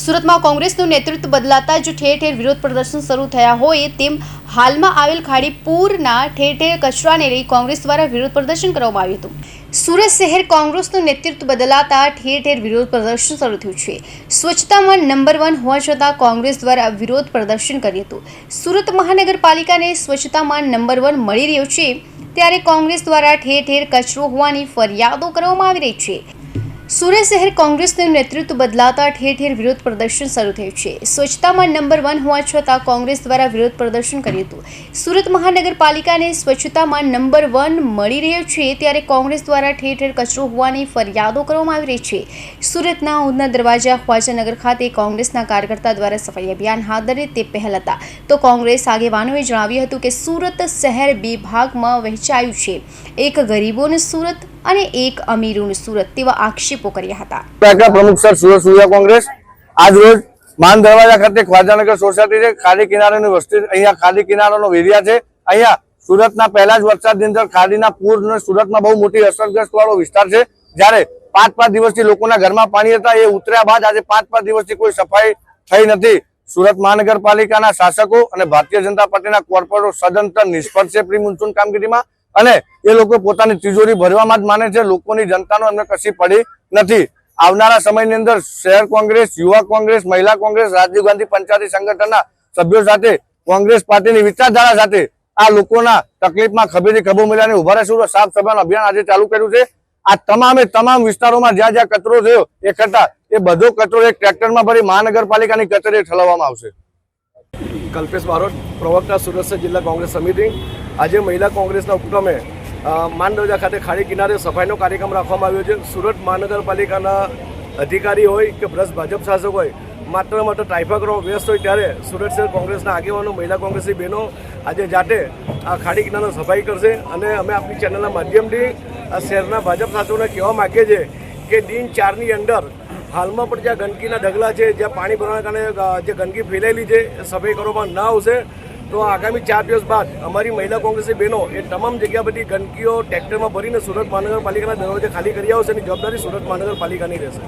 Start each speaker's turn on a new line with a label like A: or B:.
A: સુરતમાં કોંગ્રેસનું નેતૃત્વ બદલાતા જ ઠેર ઠેર વિરોધ પ્રદર્શન શરૂ થયા હોય તેમ હાલમાં આવેલ ખાડીપુરના ઠેર ઠેર કચરાને લઈ કોંગ્રેસ દ્વારા વિરોધ પ્રદર્શન કરવામાં આવ્યું હતું. સુરત શહેર કોંગ્રેસનું નેતૃત્વ બદલાતા ઠેર ઠેર વિરોધ પ્રદર્શન શરૂ થયું છે. સ્વચ્છતામાં નંબર વન હોવા છતાં કોંગ્રેસ દ્વારા વિરોધ પ્રદર્શન કર્યું હતું. સુરત મહાનગરપાલિકાને સ્વચ્છતામાં નંબર વન મળી રહ્યો છે, ત્યારે કોંગ્રેસ દ્વારા ઠેર ઠેર કચરો હોવાની ફરિયાદો કરવામાં આવી રહી છે. સુરત શહેર કોંગ્રેસનું નેતૃત્વ બદલાતા ઠેર ઠેર વિરોધ પ્રદર્શન શરૂ થયું છે. સ્વચ્છતામાં નંબર વન હોવા છતાં કોંગ્રેસ દ્વારા વિરોધ પ્રદર્શન કર્યું હતું. સુરત મહાનગરપાલિકાને સ્વચ્છતામાં નંબર વન મળી રહ્યો છે ત્યારે કોંગ્રેસ દ્વારા ઠેર ઠેર કચરો હોવાની ફરિયાદો કરવામાં આવી રહી છે. સુરતના ઉધના દરવાજા ખ્વાજાનગર ખાતે કોંગ્રેસના કાર્યકર્તા દ્વારા સફાઈ અભિયાન હાથ ધરે તે પહેલ હતા. તો કોંગ્રેસ આગેવાનોએ જણાવ્યું હતું કે સુરત શહેર બે ભાગમાં વહેંચાયું છે. એક ગરીબોનું સુરત અને એક અમીરોનું સુરત તેવા આક્ષેપો કર્યા હતા.
B: પ્રમુખ સર સુરત સૂર્ય કોંગ્રેસ આજ રોજ માન દરવાજા ખાતે ખ્વાજાનગર સોસાયટી છે, ખાડી કિનારાની વસ્તી અહીંયા ખાડી કિનારાનો એરિયા છે. અહીંયા સુરતના પહેલા જ વરસાદની અંદર ખાડીના પૂર સુરતમાં બહુ મોટી અસરગ્રસ્ત વાળો વિસ્તાર છે. જ્યારે પાંચ પાંચ દિવસથી લોકોના ઘરમાં પાણી હતા, એ ઉતર્યા બાદ આજે પાંચ પાંચ દિવસથી કોઈ સફાઈ થઈ નથી. સુરત મહાનગરપાલિકાના શાસકો અને ભારતીય જનતા પાર્ટીના કોર્પોરેટરો સદંતર નિષ્ફળ છે. પ્રી મોન્સૂન કામગીરીમાં અને એ લોકો પોતાની તિજોરી ભરવામાં જ માને છે. લોકોની જનતાનો એમને કશી પડી નથી. આવનારા સમયની અંદર શહેર કોંગ્રેસ, યુવા કોંગ્રેસ, મહિલા કોંગ્રેસ, રાજીવ ગાંધી પંચાયતી સંગઠનના સભ્યો સાથે, કોંગ્રેસ પાર્ટીની વિચારધારા સાથે આ લોકોના તકલીફમાં ખભેથી ખભો મિલાને ઊભા રહેશું. સાફ સભાનું અભિયાન આજે ચાલુ કર્યું છે. આ તમામે તમામ વિસ્તારોમાં જ્યાં જ્યાં કચરો થયો એ કરતા એ બધો કચરો એક ટ્રેક્ટરમાં ભરી મહાનગરપાલિકાની કચેરીએ ઠલવવામાં આવશે.
C: કલ્પેશ બારોટ, પ્રવક્તા સુરત જિલ્લા કોંગ્રેસ સમિતિ. આજે મહિલા કોંગ્રેસના ઉપક્રમે માનદરજા ખાતે ખાડી કિનારે સફાઈનો કાર્યક્રમ રાખવામાં આવ્યો છે. સુરત મહાનગરપાલિકાના અધિકારી હોય કે ભ્રષ્ટ ભાજપ શાસક હોય, માત્ર માત્ર ટ્રાફિક રો વ્યસ્ત હોય ત્યારે સુરત શહેર કોંગ્રેસના આગેવાનો, મહિલા કોંગ્રેસની બહેનો આજે જાતે આ ખાડી કિનારો સફાઈ કરશે. અને અમે આપણી ચેનલના માધ્યમથી આ શહેરના ભાજપ શાસકોને કહેવા માગીએ છીએ કે દિન ચારની અંદર હાલમાં પણ જ્યાં ગંદકીના ઢગલા છે, જ્યાં પાણી ભરવાના કારણે જે ગંદકી ફેલાયેલી છે, સફાઈ કરવામાં ના આવશે, તો આગામી ચાર દિવસ બાદ અમારી મહિલા કોંગ્રેસની બહેનો એ તમામ જગ્યા બધી ગંદકીઓ ટ્રેક્ટરમાં ભરીને સુરત મહાનગરપાલિકાના દરવાજે ખાલી કરી આવશે અને જવાબદારી સુરત મહાનગરપાલિકાની રહેશે.